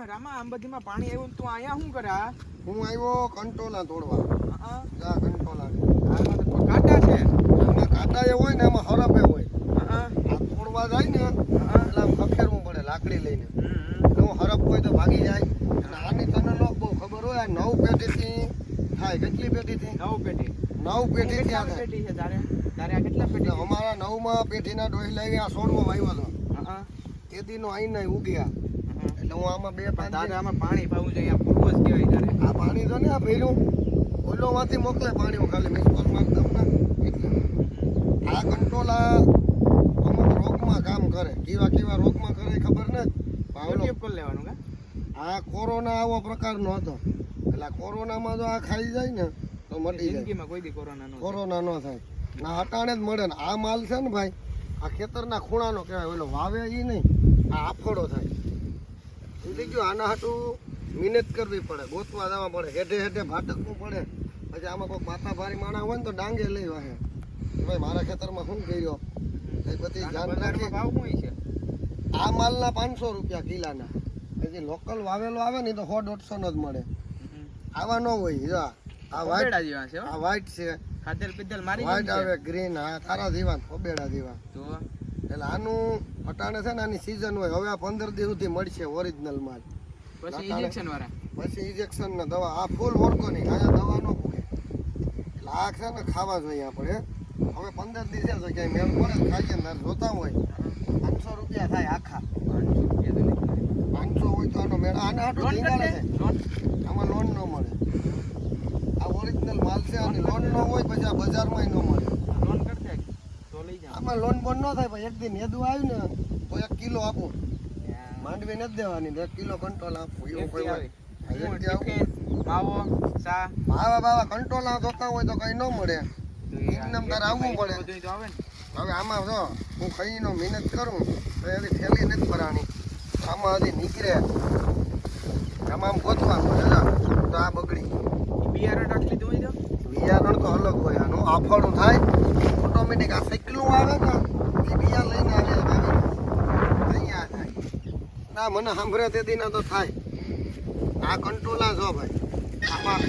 હા રામા આમ બધીમાં પાણી આવ્યું તું અહીંયા શું કરા? હું આવ્યો કંટોલા તોડવા. હા, જા કંટોલા. કાંટા છે. આમાં કાંટા એ હોય ને એમાં હરપે હોય. હા, આ તોડવા જાય ને હા. એટલે આમ ખખેરવું પડે લાકડી લઈને. હમ. હરપ હોય તો ભાગી જાય. અને આની તને લોક બહુ ખબર હોય આ નવ પેટીથી થાય. કેટલી પેટીથી નવ પેટી નવ કેટલા આ પેટી છે તારે? તારે આ કેટલા પેટી? અમારા નવમાં પેટીના ડોહી લાવી આ સોળમાં આવ્યો હતો હા, હા, તેદીનો આઈને ઉગ્યા. હા. એટલે હું આમાં બે પાંચ તારે આમાં પાણી પાવું જોઈએ પૂર્વજ કહેવાય તારે. આ પાણી તો ને આ ભર્યું ઓલોમાંથી મોકલે પાણી હું ખાલી મિસ કોલ મારી દઉં આ કંટ્રોલ આ અમુક રોગમાં કામ કરે. કેવા કેવા રોગમાં કરે ખબર નથી પણ કોલ લેવાનું કા? આ કોરોના આવો પ્રકારનો હતો. એટલે કોરોનામાં જો આ ખાઈ જાય ને તો મટી જાય. જિંદગીમાં કોઈ દી કોરોના નો કોરોના ન થાય. ના હટાણે જ મળે ને. આ માલ છે ને ભાઈ આ ખેતરના ખૂણાનો કહેવાય ઓલો વાવે એ નહીં. આ આફળો થાય. ગયો આના હાટું મહેનત કરવી પડે ગોતવા જવા પડે હેઠે હેઠે ભાટકવું પડે. પછી આમાં કોઈ માથા ભારી માણા હોય ને તો ડાંગે લઈ વાહે. ભાઈ મારા ખેતરમાં શું કર્યો? એ બધી ધ્યાન રાખી. ભાવ શું છે. આ માલના પાંચસો રૂપિયા કિલાના. પછી લોકલ વાવેલો આવે ને તો સો દોઢસો નો જ મળે. આવા ન હોય જો આ. વાઈટ. આ વાઈટ છે. ખાતર પીધેલ મારી વાઈટ આવે ગ્રીન હા તારા જીવા ખોબેડા જીવા. જો તો એટલે આનું અટાણે છે ને આની સીઝન હોય. હવે આ પંદર દિવસ સુધી મળશે ઓરિજિનલ માલ. પછી ઇન્જેક્શન વાળા. પછી ઇન્જેક્શન ને દવા. આ ફૂલ ઓર્ગોનિક અહીંયા દવા ન પૂગે એટલે આ છે ને ખાવા જોઈએ આપણે. હવે પંદર દિવસે તો ક્યાંય મેળ પડે ખાઈએ ને જોતા હોય. પાંચસો રૂપિયા થાય આખા. પાંચસો હોય તો આનો મેળ. આને હાટું લોન ધીંગાડે છે. આમાં લોન ન મળે. આ ઓરિજિનલ માલ છે અને લોન ન હોય પછી આ બજારમાં ન મળે લોન કરી દે તો લઈ જાઓ આમાં લોન બોન ન થાય પણ એક દિન હેદું આવ્યું ને તો એક કિલો આપું. માંડવી નથી દેવાની એક કિલો કંટ્રોલ આપો. એવું કોઈ હોય માવો ચા બાવા કંટ્રોલ જોતા હોય તો કઈ ન મળે. એકદમ તારે આવવું પડે. ને. હવે આમાં જો હું કઈનો મહેનત કરું તો એની થેલી નથી ભરાણી. આમાં હજી નીકળે. આમાં આમ ગોતવાનું તો આ બગડી. બિયારણ રાખી લીધું હોય બિયારણ તો અલગ હોય આનું આફળું થાય. ઓટોમેટિક આ સાયકલું આવે ને, એ બીજા લઈને આવે ના, મને સાંભળે તે દીના તો થાય. આ કંટ્રોલા છો ભાઈ. આમાં